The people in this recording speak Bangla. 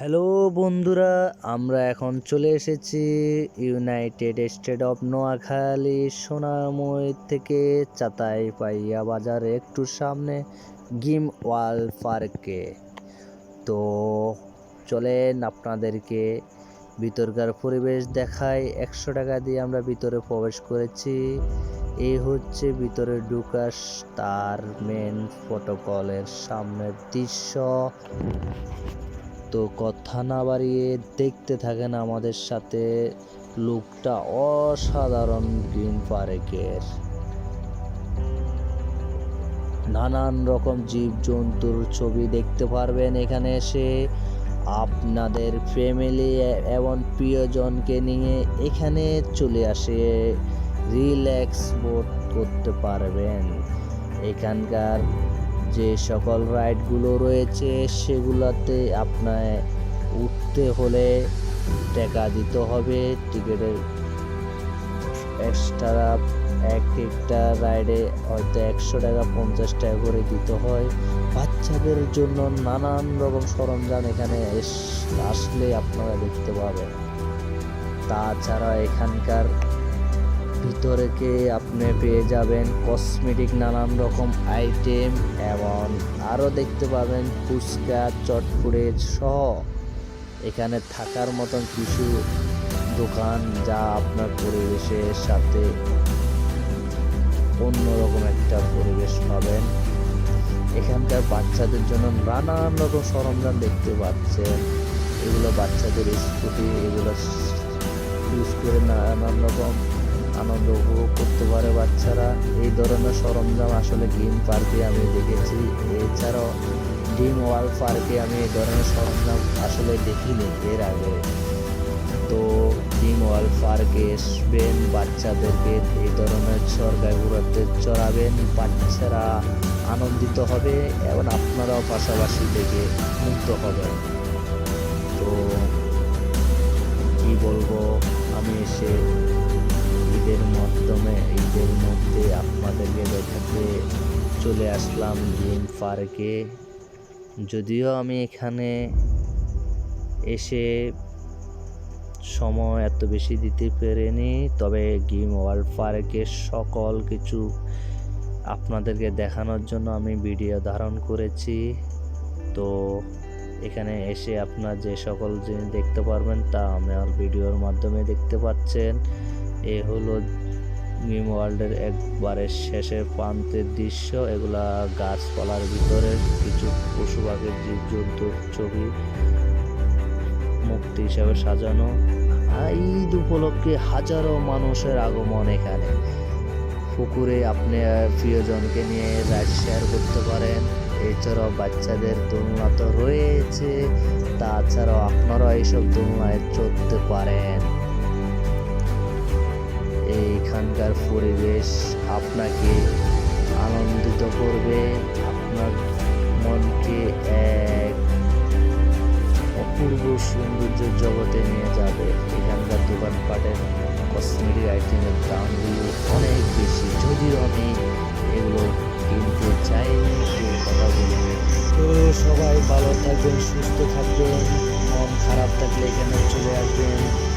হ্যালো বন্ধুরা, আমরা এখন চলে এসেছি United State of Noakhali Sonamoy থেকে চাতাই পাইয়া বাজারে একটু সামনে গিম ওয়াল পার্কে। তো চলেন আপনাদেরকে ভিতরকার পরিবেশ দেখায় একশো টাকা দিয়ে আমরা ভিতরে প্রবেশ করেছি। এই হচ্ছে ভিতরে ঢুকাস তার মেন প্রোটোকলের সামনের দৃশ্য। তো কথা না বাড়িয়ে দেখতে থাকেন আমাদের সাথে লুকটা অসাধারণ গ্রিন পার্কের। নানান রকম জীবজন্তুর ছবি দেখতে পারবেন এখানে এসে। আপনাদের ফ্যামিলি এবং প্রিয়জনকে নিয়ে এখানে চলে আসে। রিল্যাক্স বোধ করতে পারবেন। এখানকার যে সকল রাইডগুলো রয়েছে, সেগুলোতে আপনার উঠতে হলে টাকা দিতে হবে। টিকিটের এক্সট্রা এক একটা রাইডে হয়তো একশো টাকা, পঞ্চাশ টাকা করে দিতে হয়। বাচ্চাদের জন্য নানান রকম সরঞ্জাম এখানে আসলে আপনারা দেখতে পাবেন। তাছাড়া এখানকার ভিতরেকে আপনি পেয়ে যাবেন কসমেটিক নানান রকম আইটেম এবং আরও দেখতে পাবেন ফুচকা চটপুড়ে সহ। এখানে থাকার মতন কিছু দোকান যা আপনার পরিবেশের সাথে অন্যরকম একটা পরিবেশ পাবেন। এখানকার বাচ্চাদের জন্য নানান রকম সরঞ্জাম দেখতে পাচ্ছেন। এগুলো বাচ্চাদের স্কুটি, এগুলো ইউজ করে নানান রকম আনন্দ উপভোগ করতে পারে বাচ্চারা। এই ধরনের সরঞ্জাম আসলে গেম পার্কে আমি দেখেছি। এছাড়াও ড্রিম ওয়ার্ল্ড পার্কে আমি এই ধরনের সরঞ্জাম আসলে দেখিনি এর আগে। তো ড্রিম ওয়ার্ল্ড পার্কে আসবেন, বাচ্চাদেরকে এই ধরনের সরকার ঘুরাতে চড়াবেন। বাচ্চারা আনন্দিত হবে এবং আপনারাও পাশাপাশি দেখে মুক্ত হবেন। তো কি বলব? আমি এসে ঈদের মাধ্যমে ঈদের মধ্যে আপনাদেরকে দেখাতে চলে আসলাম গেম পার্কে। যদিও আমি এখানে এসে সময় এত বেশি দিতে পারিনি, তবে গেম ওয়ার্ল্ড পার্কের সকল কিছু আপনাদেরকে দেখানোর জন্য আমি ভিডিও ধারণ করেছি। তো এখানে এসে আপনার যে সকল জিনিস দেখতে পারবেন তা আমার ভিডিওর মাধ্যমে দেখতে পাচ্ছেন। এ হলো গেম ওয়ার্ল্ডের একবারে শেষের প্রান্তের দৃশ্য। এগুলা গাছপালার ভিতরে কিছু পশু পাখির জীবজন্তুর ছবি মুক্তি হিসাবে সাজানো। ঈদ উপলক্ষে হাজারো মানুষের আগমন এখানে। পুকুরে আপনি প্রিয়জনকে নিয়ে রাইড শেয়ার করতে পারেন। এছাড়াও বাচ্চাদের দোলনা তো রয়েছে, তাছাড়াও আপনারাও এইসব দোলনায় চড়তে পারেন। এইখানকার পরিবেশ আপনাকে আনন্দিত করবে, আপনার মনকে এক অপূর্ব সৌন্দর্যের জগতে নিয়ে যাবে। এখানকার দোকানপাটের কসমেটিক আইটেমের দামগুলো অনেক বেশি। যদিও আমি এগুলো কিনতে চাইনি ভালো থাকবেন সুস্থ থাকবেন মন খারাপ থাকলে এখানে চলে আসবেন।